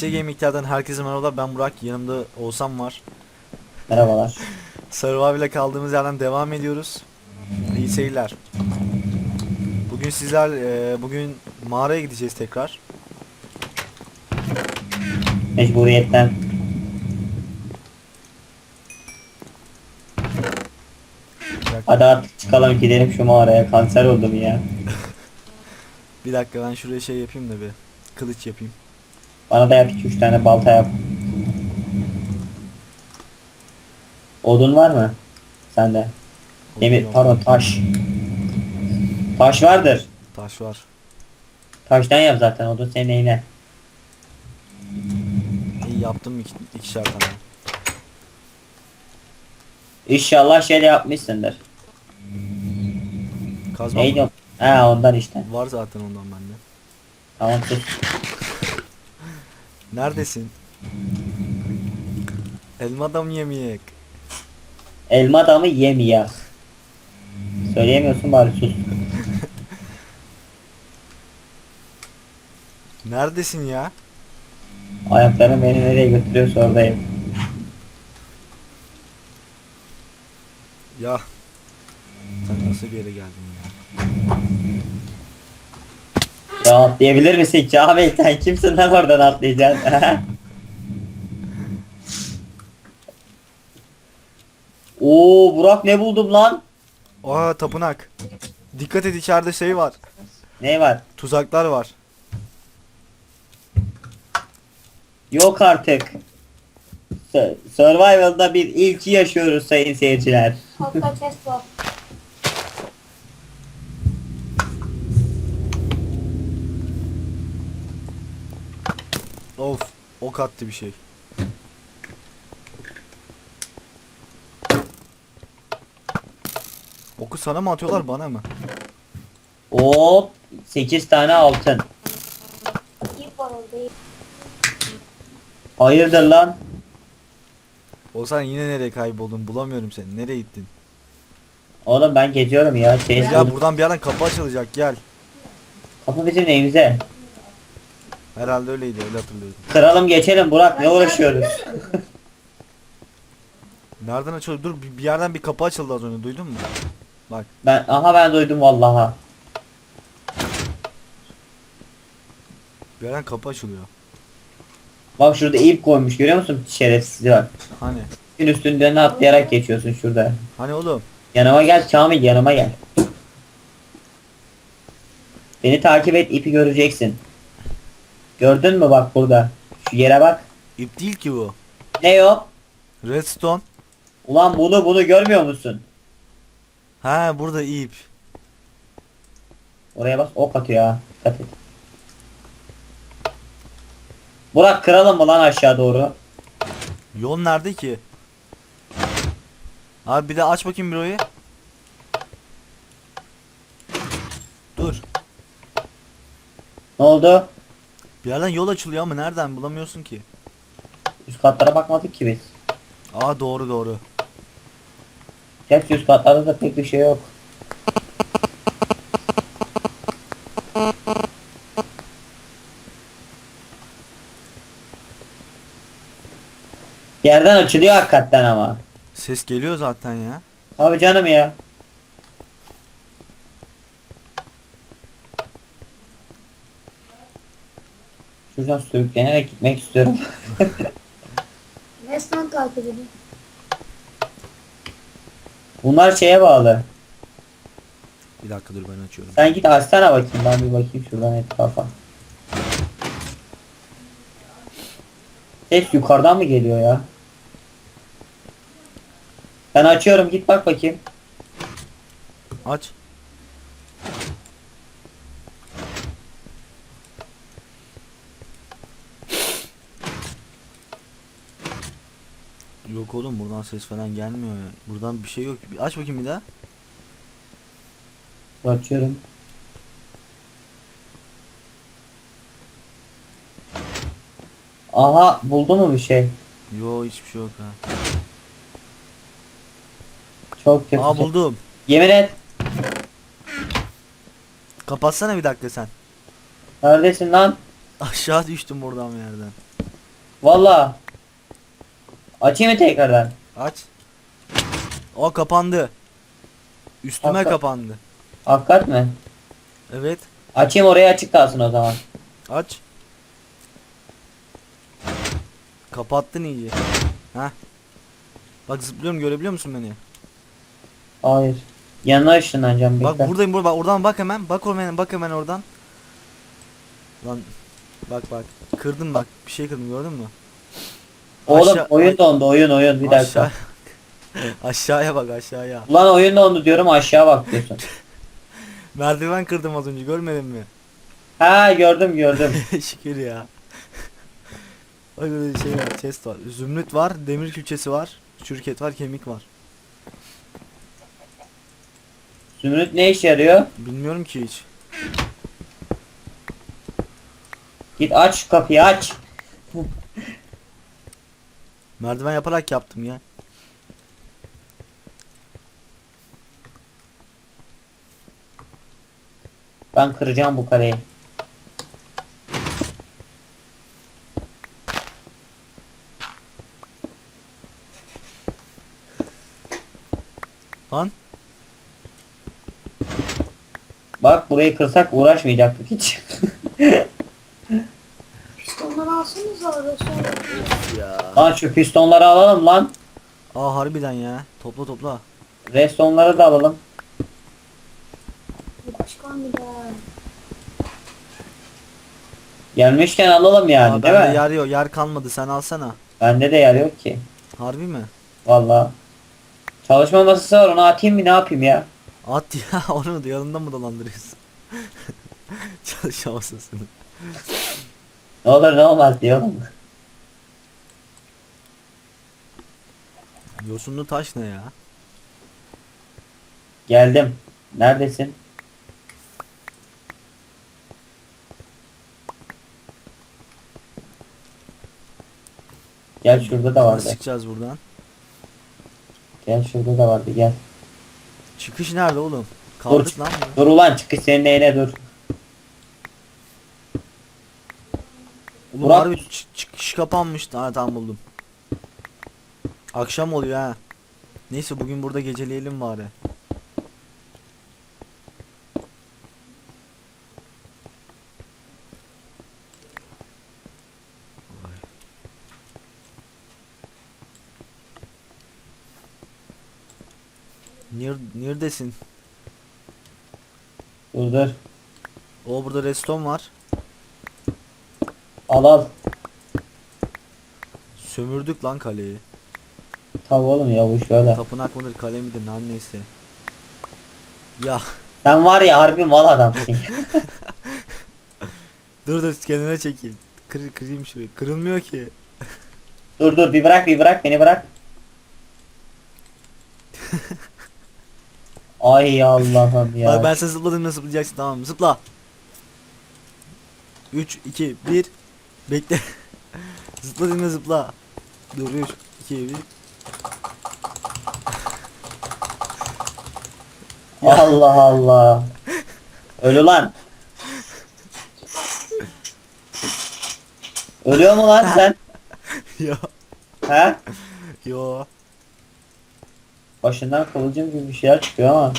İşte Gaming'lerden herkese merhaba ben Burak yanımda Oğuzhan var. Merhabalar. Survival ile kaldığımız yerden devam ediyoruz. İyi seyirler. Bugün sizler e, bugün mağaraya gideceğiz tekrar. Mecburiyetten. Hadi artık çıkalım gidelim şu mağaraya. Kanser oldum ya. bir dakika ben şuraya şey yapayım da bir kılıç yapayım. Bana da yap 2-3 tane balta yap. Odun var mı? Sende. Demir, Odun pardon taş. Taş vardır. Taş var. Taştan yap zaten odun senin neyine. İyi yaptım iki, ikişer tane. İnşallah şey de yapmışsındır. Kazma Neydi mı? o? Ha ondan işte. Var zaten ondan bende. Tamam sus. Neredesin? Elma da mı yemeyek? Elma da mı yemeyek? Söyleyemiyorsun bari sus. Neredesin ya? Ayaklarım beni nereye götürüyorsa oradayım. Ya. Sen nasıl bir yere geldin ya? Ya atlayabilir misin Kamil sen kimsin lan oradan atlayacaksın? Oo Burak ne buldum lan? Aa tapınak. Dikkat et içeride şey var. Ne var? Tuzaklar var. Yok artık. Su- Survival'da bir ilki yaşıyoruz sayın seyirciler. Chest var. Of. Ok attı bir şey. Oku sana mı atıyorlar bana mı? Oo 8 tane altın. Hayırdır lan? Olsan yine nereye kayboldun? Bulamıyorum seni. Nereye gittin? Oğlum ben geziyorum ya. Şey, Ya buradan bir yerden kapı açılacak gel. Kapı bizim neyimize? Herhalde öyleydi öyle hatırlıyorum. Kıralım geçelim Burak ne uğraşıyoruz? Nereden açılıyor? Dur bir bir yerden bir kapı açıldı az önce duydun mu? Bak Ben aha ben duydum vallaha. bir yerden kapı açılıyor. Bak şurada ip koymuş görüyor musun şerefsiz bak. Hani? Gün üstünden atlayarak geçiyorsun şurada. Hani oğlum? Yanıma gel Kamil yanıma gel. Beni takip et ipi göreceksin. Gördün mü bak burada. Şu yere bak. İp değil ki bu. Ne o? Redstone. Ulan bunu bunu görmüyor musun? Ha burada ip. Oraya bak ok atıyor ha. Dikkat et. Burak kıralım mı lan aşağı doğru? Yol nerede ki? Abi bir de aç bakayım büroyu. Dur. Ne oldu? Bir yerden yol açılıyor ama nereden bulamıyorsun ki? Üst katlara bakmadık ki biz. Aa doğru doğru. Gerçi üst katlarda da pek bir şey yok. Yerden açılıyor hakikaten ama. Ses geliyor zaten ya. Abi canım ya. Şuradan sürüklenerek gitmek istiyorum. Resmen takip edin. Bunlar şeye bağlı. Bir dakika dur ben açıyorum. Sen git açsana bakayım ben bir bakayım şuradan etrafa. Ses yukarıdan mı geliyor ya? Ben açıyorum git bak bakayım. Aç. Yok oğlum buradan ses falan gelmiyor ya. Buradan bir şey yok. Bir aç bakayım bir daha. Açıyorum. Aha buldu mu bir şey? Yo hiçbir şey yok ha. Çok kötü. Aa buldum. Yemin et. Kapatsana bir dakika sen. Neredesin lan? Aşağı düştüm buradan bir yerden. Valla. Açayım mı tekrardan? Aç. O kapandı. Üstüme Hakka- kapandı. Hakikat mi? Evet. Açayım oraya açık kalsın o zaman. Aç. Kapattın iyice. Heh. Bak zıplıyorum görebiliyor musun beni? Hayır. Yanına ışınlanacağım. Bak buradayım burada. Bak oradan bak hemen. Bak hemen bak hemen oradan. Lan bak bak. Kırdım bak. Bir şey kırdım gördün mü? Oğlum aşağı- oyun dondu oyun oyun bir dakika. Aşağı. aşağıya bak aşağıya. Ulan oyun dondu diyorum aşağı bak diyorsun. Merdiven kırdım az önce görmedin mi? ha gördüm gördüm. Şükür ya. Bak böyle şey var, chest var. Zümrüt var, demir külçesi var, çürket var, kemik var. Zümrüt ne işe yarıyor? Bilmiyorum ki hiç. Git aç şu kapıyı aç. Merdiven yaparak yaptım ya. Ben kıracağım bu kareyi. Lan Bak burayı kırsak uğraşmayacaktık hiç. Pistonları alsanız orada sonra. ya. Lan şu pistonları alalım lan. Aa harbiden ya. Topla topla. Restonları da alalım. Çıkan bir daha. Gelmişken alalım yani Aa, değil bende mi? yer yok. Yer kalmadı. Sen alsana. Bende de yer yok ki. Harbi mi? Vallahi. Çalışma masası var onu atayım mı ne yapayım ya? At ya onu da yanında mı dolandırıyorsun? Çalışamasın. Ne olur ne olmaz diyorum. Yosunlu taş ne ya? Geldim. Neredesin? Gel şurada da Nasıl vardı. çıkacağız buradan? Gel şurada da vardı gel. Çıkış nerede oğlum? Kaldık lan mı? Dur ulan çıkış senin neyine dur. Oğlum Burak- harbi çıkış kapanmış. Ha tamam buldum. Akşam oluyor ha. Neyse bugün burada geceleyelim bari. Ner neredesin? Dur. O burada reston var. Al al. Sömürdük lan kaleyi. Tabi oğlum ya bu şöyle. Tapınak mıdır kale midir lan neyse. Ya Sen var ya harbi mal adamsın. dur dur kendine çekil. Kır, kırayım şurayı. Kırılmıyor ki. dur dur bir bırak bir bırak beni bırak. Ay Allah'ım ya. Bak ben sen zıpladığımda zıplayacaksın tamam mı? Zıpla. 3, 2, 1. Bekle. Zıpladığında zıpla. Dur 3, 2, 1. Allah Allah. Ölü lan. Ölüyor mu lan sen? Yo. He? Yo. Başından kıvılcım gibi bir şeyler çıkıyor ama.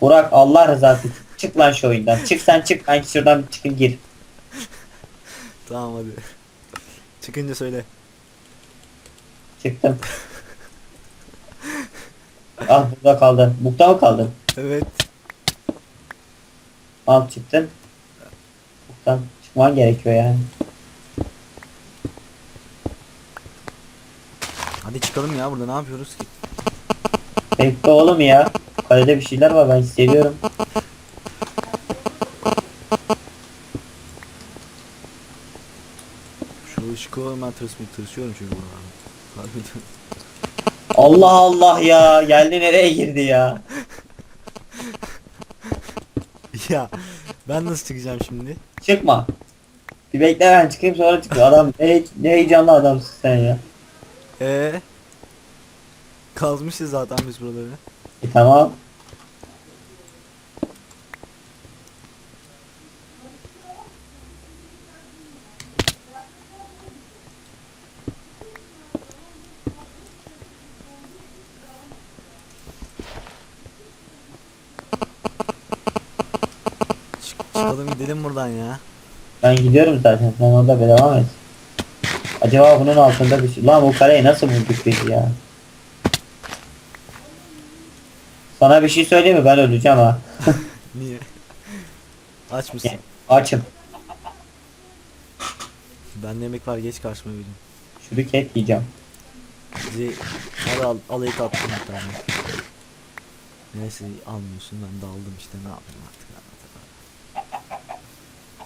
Burak Allah rızası için çık lan şu oyundan. Çık sen çık ben şuradan çıkın gir. Tamam hadi. Çıkınca söyle. Çıktım. ah burada kaldın. Bukta mı kaldın? Evet. Al çıktın. Buktan çıkman gerekiyor yani. Hadi çıkalım ya burada ne yapıyoruz ki? Bekle oğlum ya. Kalede bir şeyler var ben seviyorum. Şu ışığı hemen tırsmıyor, tırsıyorum çünkü buralarda. Harbiden. Allah Allah ya. Geldi nereye girdi ya. ya ben nasıl çıkacağım şimdi? Çıkma. Bir bekle ben çıkayım sonra çıkıyor. Adam ne, ne heyecanlı adamsın sen ya. Ee, kazmışız zaten biz buraları. E, tamam. Çıkalım gidelim buradan ya. Ben gidiyorum zaten. Sen orada bir devam et. Acaba bunun altında bir şey... Lan bu kareyi nasıl bulduk biz ya? Sana bir şey söyleyeyim mi? Ben öleceğim ha. Niye? Aç mısın? Açım. Ben yemek var geç karşıma benim. Çürük et yiyeceğim. Bizi al al al et attım bir tane. Neyse almıyorsun ben de aldım işte ne yapayım artık.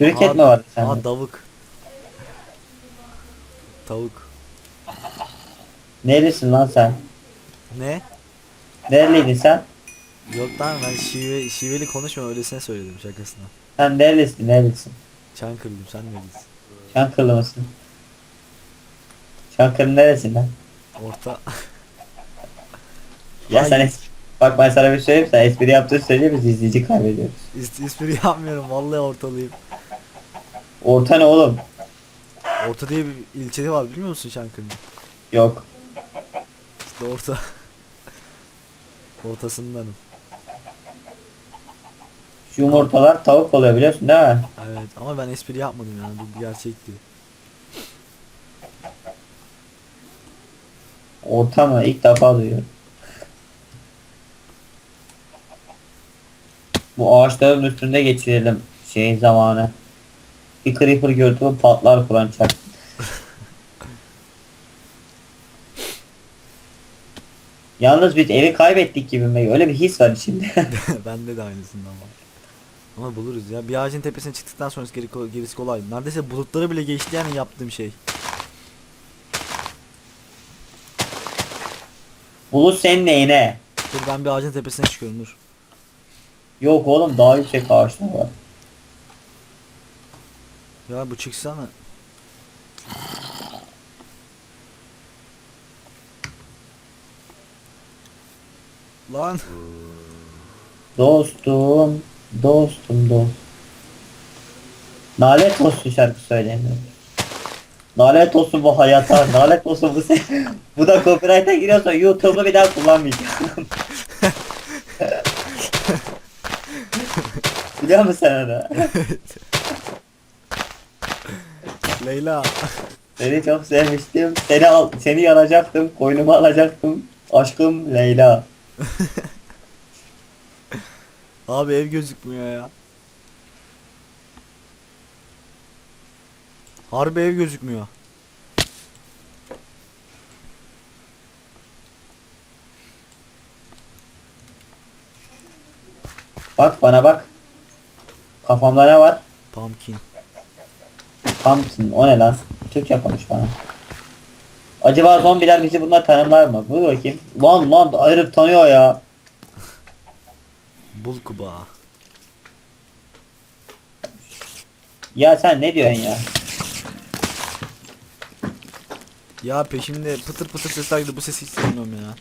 Çürük Aa, et mi vardı Aa sende? tavuk. Tavuk. Nerelisin lan sen? Ne? Nereliydin sen? Yok lan ben şive, şiveli konuşma öylesine söyledim şakasına. Sen nerelisin? Nerelisin? Çankırılıyım sen neredesin? Çankırılı mısın? Çankırı neresinden? Orta. Ya sen es Bak ben sana bir söyleyeyim sen espri yaptığını söyleyeyim biz izleyici kaybediyoruz. İs- espri yapmıyorum vallahi ortalıyım. Orta ne oğlum? Orta diye bir ilçede var bilmiyor musun Çankırı'nın? Yok. İşte orta. Ortasındanım. Şu yumurtalar tavuk oluyor biliyorsun değil mi? Evet ama ben espri yapmadım yani bu bir gerçekti. Orta mı? İlk defa duyuyorum. Bu ağaçların üstünde geçirelim şey zamanı. Bir creeper gördüm patlar Kur'an çarp. Yalnız biz evi kaybettik gibi mi? Öyle bir his var içimde. Bende de aynısından var. Ama buluruz ya. Bir ağacın tepesine çıktıktan sonrası geri, gerisi kolay. Neredeyse bulutları bile geçti yani yaptığım şey. Bulut senin neyine? Dur ben bir ağacın tepesine çıkıyorum dur. Yok oğlum daha yüksek ağaçlar var. Ya bu çıksana. Lan Dostum, dostum, dost. Nalet olsun şarkı söylemiyorum. Nalet olsun bu hayata, nalet olsun bu se Bu da copyright'a giriyorsa YouTube'u bir daha kullanmayacağım. Biliyor musun sen onu? Leyla. Seni çok sevmiştim. Seni al, seni yanacaktım, koynuma alacaktım. Aşkım Leyla. Abi ev gözükmüyor ya. Harbi ev gözükmüyor. Bak bana bak. Kafamda ne var? Pumpkin. Pumpkin o ne lan? Türkçe konuş bana. Acaba zombiler bizi bunlar tanımlar mı? Dur bakayım. Lan lan herif tanıyor ya. Bul kubağı. Ya sen ne diyorsun ya? Ya peşimde pıtır pıtır sesler gidiyor. Bu sesi hiç sevmiyorum ya.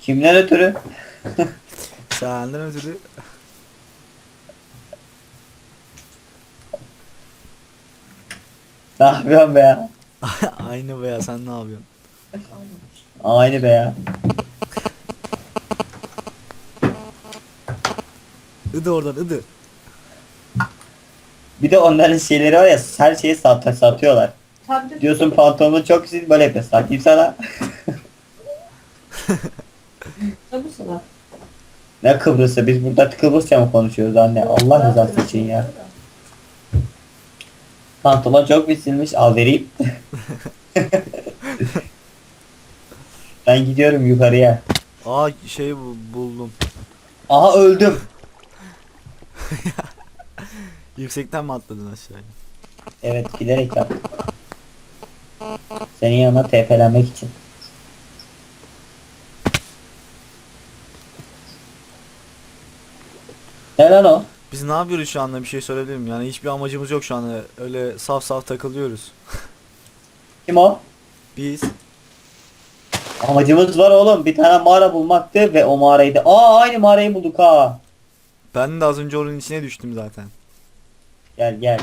Kimden ötürü? Senden ötürü. Ne yapıyorsun be ya? Aynı be ya sen ne yapıyorsun? Aynı be ya. Idı oradan ıdı. Bir de onların şeyleri var ya her şeyi sat satıyorlar. Tabii Diyorsun pantolonun çok güzel böyle yapıyor. Satayım sana. tabii sana. Ne Kıbrıs'ı? Biz burada Kıbrısça mı konuşuyoruz anne? Allah rızası için ya. Pantolon çok biçilmiş. Al vereyim. ben gidiyorum yukarıya. Aa şey bu- buldum. Aha öldüm. Yüksekten mi atladın aşağıya? Evet giderek yaptım. Senin yanına TP'lenmek için. Ne lan o? Biz ne yapıyoruz şu anda bir şey söyleyebilir miyim? Yani hiçbir amacımız yok şu anda. Öyle saf saf takılıyoruz. Kim o? Biz Amacımız var oğlum. Bir tane mağara bulmaktı ve o mağaraydı. Aa aynı mağarayı bulduk ha. ben de az önce onun içine düştüm zaten. Gel gel.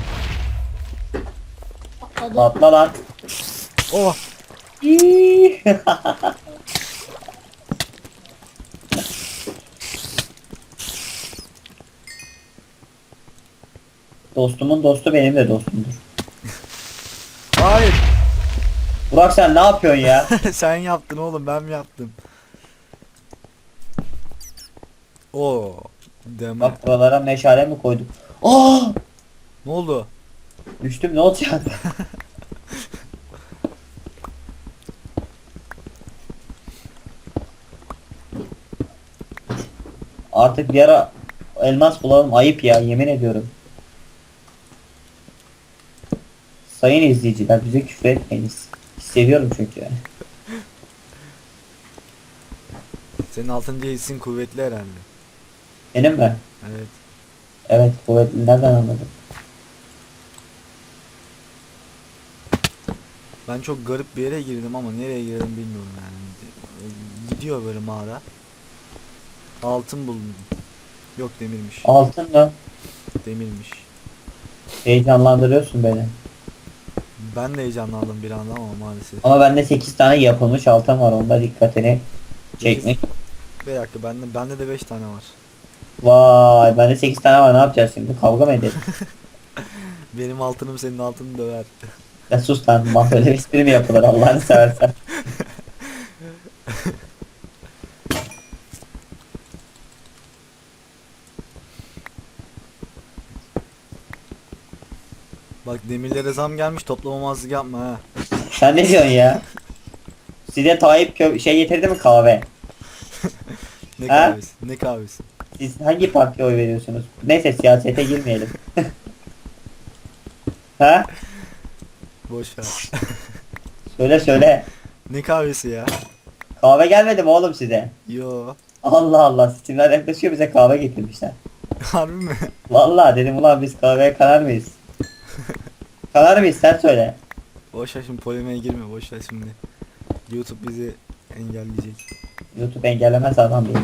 Atla lan. Dostumun dostu benim de dostumdur. Hayır. Burak sen ne yapıyorsun ya? Sen yaptın oğlum ben mi yaptım? Oo. Deme. Bak buralara meşale mi koyduk? Aa! Ne oldu? Düştüm ne olacak? Artık bir ara elmas bulalım ayıp ya yemin ediyorum. Sayın izleyiciler bize küfür etmeyiniz. Hissediyorum çünkü. Senin altıncı hissin kuvvetli herhalde. Benim mi? Evet. Evet kuvvetli nereden anladın? Ben çok garip bir yere girdim ama nereye girdim bilmiyorum yani. Gidiyor böyle mağara. Altın buldum. Yok demirmiş. Altın mı? Demirmiş. Heyecanlandırıyorsun beni. Ben de heyecanlandım bir anda ama maalesef. Ama bende 8 tane yapılmış altın var onda dikkatini çekmek. Bir dakika bende bende de 5 tane var. Vay bende 8 tane var ne yapacağız şimdi kavga mı edelim? Benim altınım senin altını döver. Ya sus lan böyle espri mi yapılır Allah'ını seversen. Bak demirlere zam gelmiş toplamamazlık yapma ha. Sen ne diyorsun ya? Size Tayyip kö- şey getirdi mi kahve? Ne Ha? kahvesi? Ne kahvesi? Siz hangi partiye oy veriyorsunuz? Neyse siyasete girmeyelim. ha? Boş ver. Söyle söyle. ne kahvesi ya? Kahve gelmedi mi oğlum size? Yo. Allah Allah seçimler yaklaşıyor bize kahve getirmişler. Harbi mi? Vallahi dedim ulan biz kahveye kanar mıyız? Kanar mıyız sen söyle. Boş ver şimdi polemiğe girme boş ver şimdi. YouTube bizi engelleyecek. YouTube engellemez adam değil.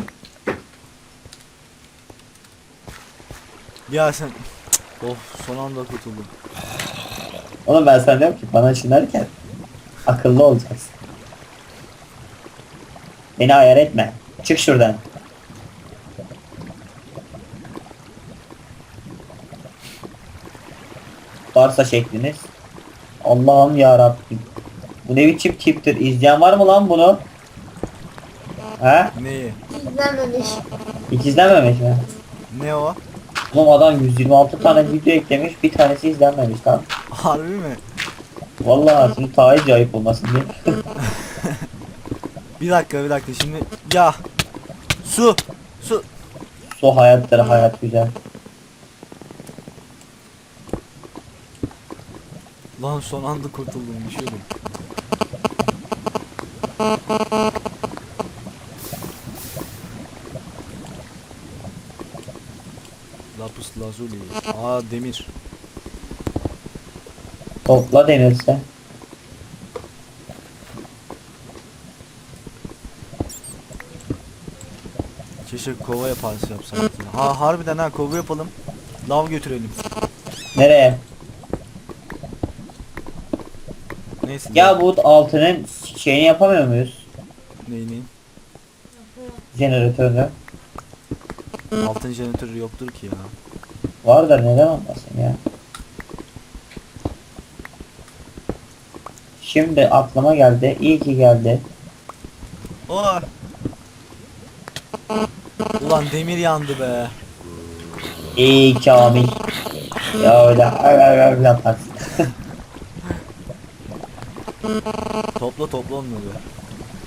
Ya sen Of son anda kurtuldum. Oğlum ben sana diyorum ki bana ışınlarken akıllı olacaksın. Beni ayar etme. Çık şuradan. Varsa şekliniz. Allah'ım ya Rabbim. Bu ne biçim tiptir? İzleyen var mı lan bunu? He? Neyi? İzlenmemiş. Hiç izlenmemiş mi? Ne o? Oğlum adam 126 tane video eklemiş bir tanesi izlenmemiş lan. Harbi mi? Vallahi şimdi tahiyyüce ayıp olmasın diye. Bir dakika bir dakika şimdi ya su su Su hayattır hayat güzel. Lan son anda kurtuldum düşüyordum. Lapis lazuli. Aa demir. Topla denirse. Keşke kova yaparız yapsak. ya. Ha harbiden ha kova yapalım. Lav götürelim. Nereye? Neyse. Ya bu altının şeyini yapamıyor muyuz? Neyini? Jeneratörünü. Altın jeneratörü yoktur ki ya. Var da neden olmasın ya? Şimdi aklıma geldi. İyi ki geldi. Oh. Ulan demir yandı be. İyi Kamil. Ya öyle ar ar yaparsın. Topla topla onları.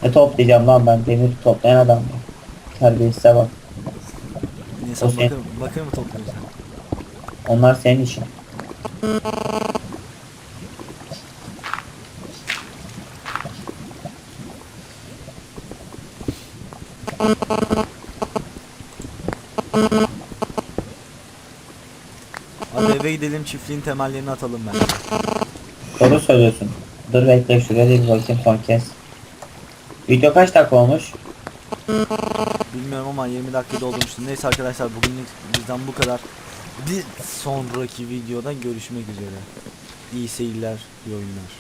Ne toplayacağım lan ben demir toplayan adam mı? Terbiyesize bak. Niye sen O bakır, bakır mı topluyorsun? Onlar senin işin. Hadi eve gidelim çiftliğin temellerini atalım ben. Doğru söylüyorsun. Dur bekle şuraya da bir bakayım son kez. Video kaç dakika olmuş? Bilmiyorum ama 20 dakika doldurmuştum. Neyse arkadaşlar bugünlük bizden bu kadar. Bir sonraki videoda görüşmek üzere. İyi seyirler, iyi oyunlar.